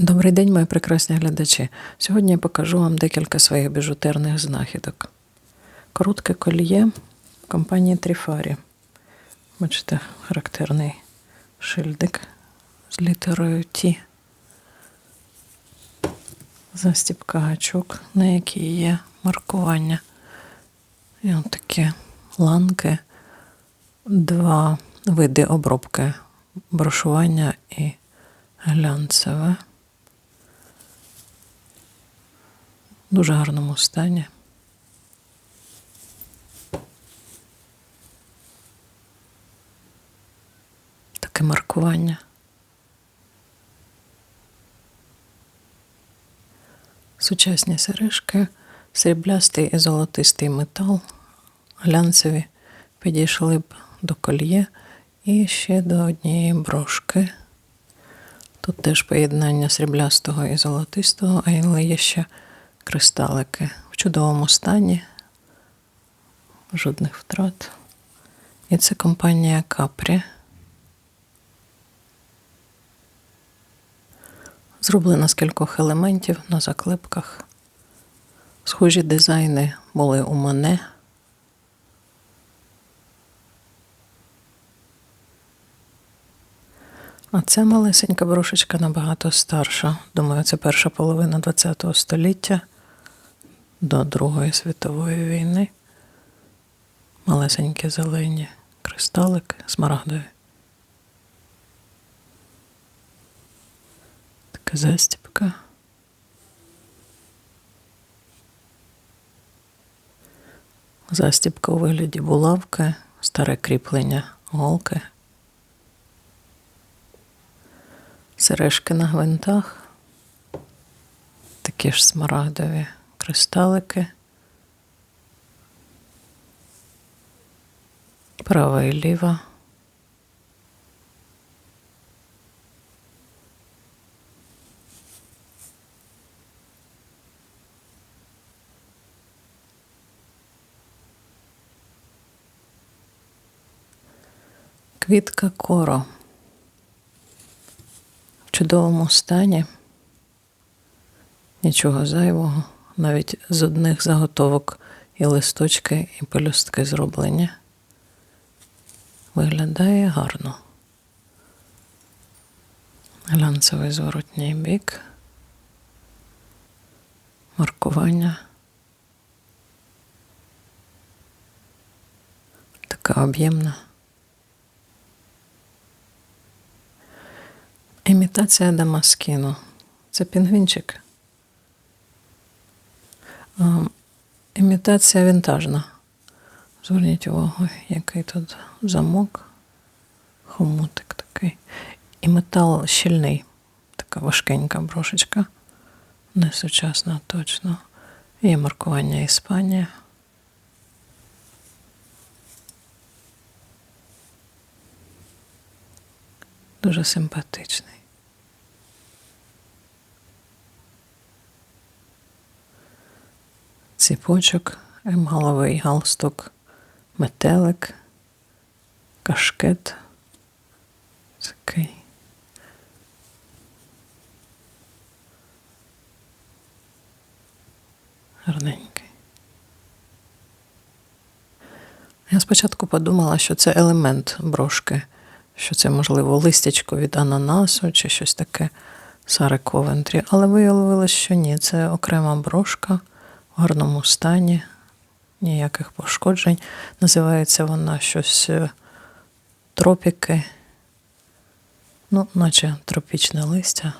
Добрий день, мої прекрасні глядачі. Сьогодні я покажу вам декілька своїх біжутерних знахідок. Коротке коліє компанії Тріфарі. Бачите, характерний шильдик з літерою Т. Застіпка гачок, на якій є маркування. І от такі ланки, два види обробки брошування і глянцеве. В дуже гарному стані. Таке маркування. Сучасні сережки, сріблястий і золотистий метал, глянцеві підійшли б до кольє і ще до однієї брошки. Тут теж поєднання сріблястого і золотистого, але є ще кристалики в чудовому стані, жодних втрат. І це компанія Капрі. Зроблена з кількох елементів на заклепках. Схожі дизайни були у мене. А ця малесенька брошечка набагато старша. Думаю, це перша половина ХХ століття до Другої світової війни. Малесенькі зелені кристалики, смарагдові. Така застіпка. Застіпка у вигляді булавки, старе кріплення голки. Сережки на гвинтах, такі ж смарагдові кристалики. Права і ліва. Квітка коро в чудовому стані, нічого зайвого, навіть з одних заготовок і листочки, і пелюстки зроблені. Виглядає гарно. Глянцевий зворотній бік, маркування. Така об'ємна. Імітація Дамаскіну. Це пінгвінчик. Імітація вінтажна. Зверніть увагу, який тут замок, хомутик такий. І метал щільний, така важкенька брошечка. Не сучасна точно. Є маркування Іспанія. Дуже симпатичний. Ціпочок, емаловий галстук, метелик, кашкет. Такий. Гарненький. Я спочатку подумала, що це елемент брошки, що це, можливо, листячко від ананасу чи щось таке Сари Ковентрі, але виявилося, що ні, це окрема брошка гарному стані, ніяких пошкоджень. Називається вона щось е, тропіки, ну, наче тропічне листя.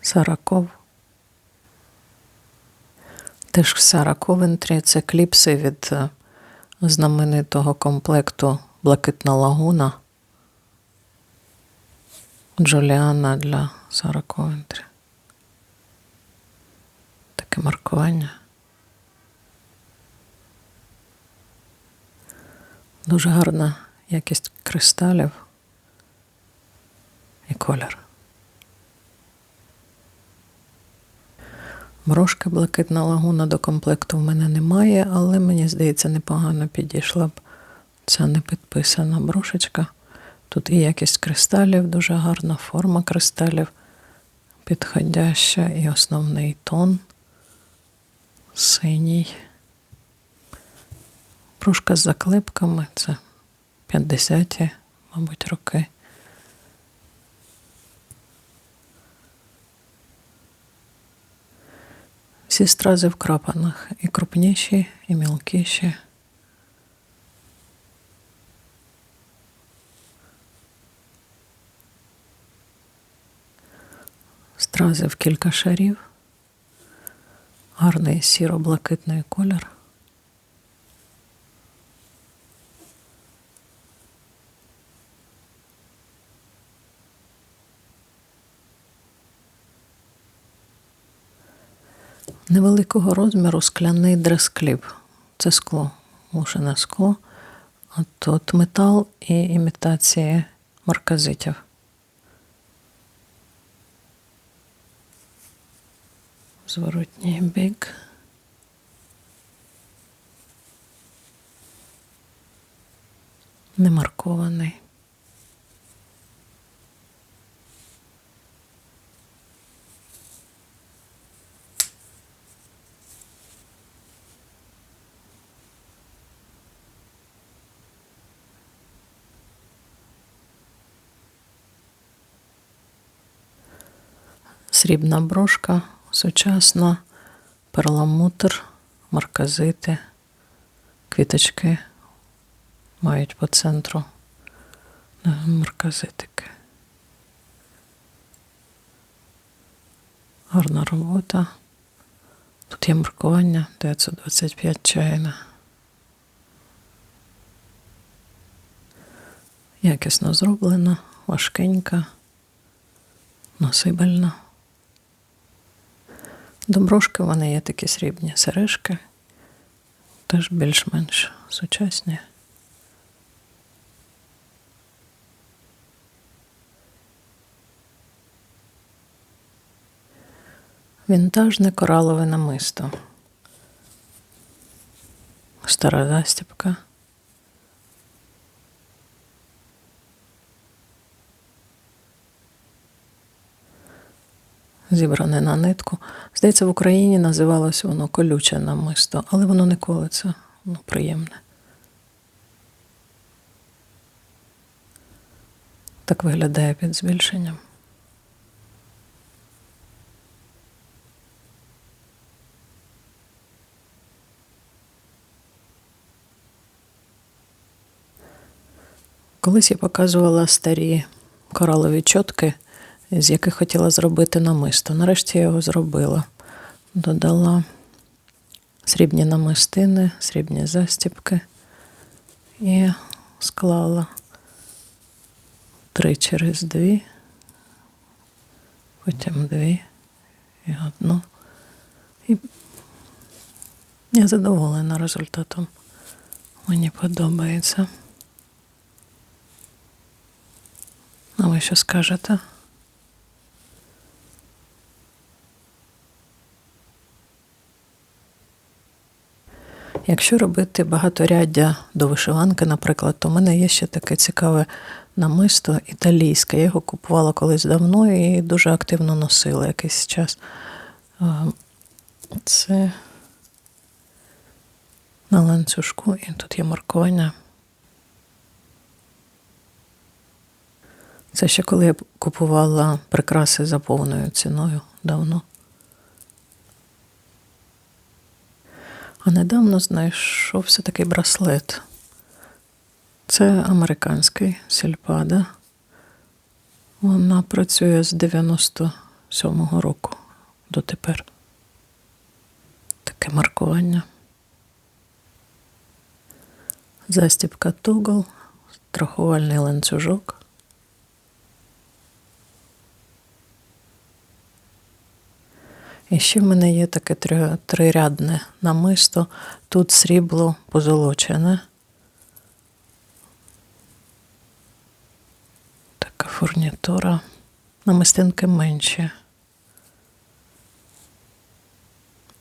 Сараков. Теж Сара Ковентрі це кліпси від е, знаменитого комплекту Блакитна лагуна Джуліана для Сара Таке маркування. Дуже гарна якість кристалів і колір. Брошка блакитна лагуна до комплекту в мене немає, але мені здається, непогано підійшла б ця непідписана брошечка. Тут і якість кристалів, дуже гарна форма кристалів, підходяща, і основний тон синій. Пружка з заклепками це 50-ті, мабуть, роки. Всі стрази в крапанах, і крупніші, і мілкіші. Стрази в кілька шарів. Гарний сіро-блакитний колір. Невеликого розміру скляний дрескліп. Це скло, мушене скло, а тут метал і імітації марказитів. Зворотній бік. Не маркований. Срібна брошка, сучасна, перламутр, марказити, квіточки мають по центру марказитики. Гарна робота. Тут є маркування 925 чайна. Якісно зроблена, важкенька, носибельна. До брошки в мене є такі срібні сережки, теж більш-менш сучасні. Вінтажне коралове намисто. Стара застібка. Зібране на нитку. Здається, в Україні називалось воно колюче намисто, але воно не колиться, воно приємне. Так виглядає під збільшенням. Колись я показувала старі коралові чотки, з яких хотіла зробити намисто. Нарешті я його зробила. Додала срібні намистини, срібні застіпки і склала три через дві, потім дві і одну. І я задоволена результатом. Мені подобається. А ви що скажете? Якщо робити багаторяддя до вишиванки, наприклад, то в мене є ще таке цікаве намисто італійське. Я його купувала колись давно і дуже активно носила якийсь час. Це на ланцюжку, і тут є маркування. Це ще коли я купувала прикраси за повною ціною давно. А недавно знайшовся такий браслет. Це американський сільпада. Вона працює з 97-го року дотепер. Таке маркування. Застібка Тугл, страхувальний ланцюжок. І ще в мене є таке трирядне намисто. Тут срібло позолочене. Така фурнітура. Намистинки менші.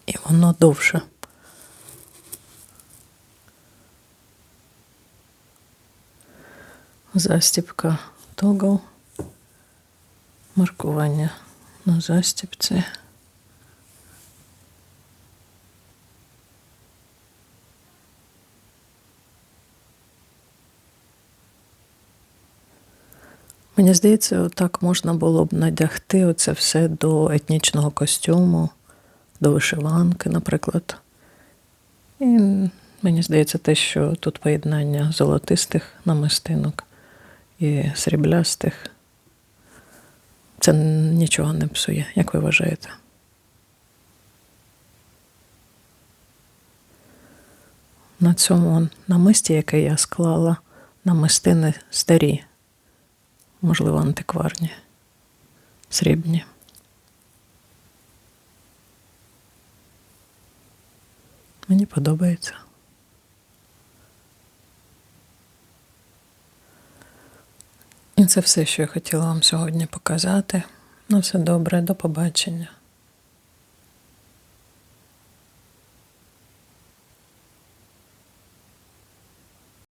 І воно довше. Застіпка Тогл. Маркування на застіпці. Мені здається, так можна було б надягти оце все до етнічного костюму, до вишиванки, наприклад. І мені здається, те, що тут поєднання золотистих намистинок і сріблястих, це нічого не псує, як ви вважаєте? На цьому намисті, яке я склала, намистини старі, можливо, антикварні, срібні. Мені подобається. І це все, що я хотіла вам сьогодні показати. На все добре, до побачення.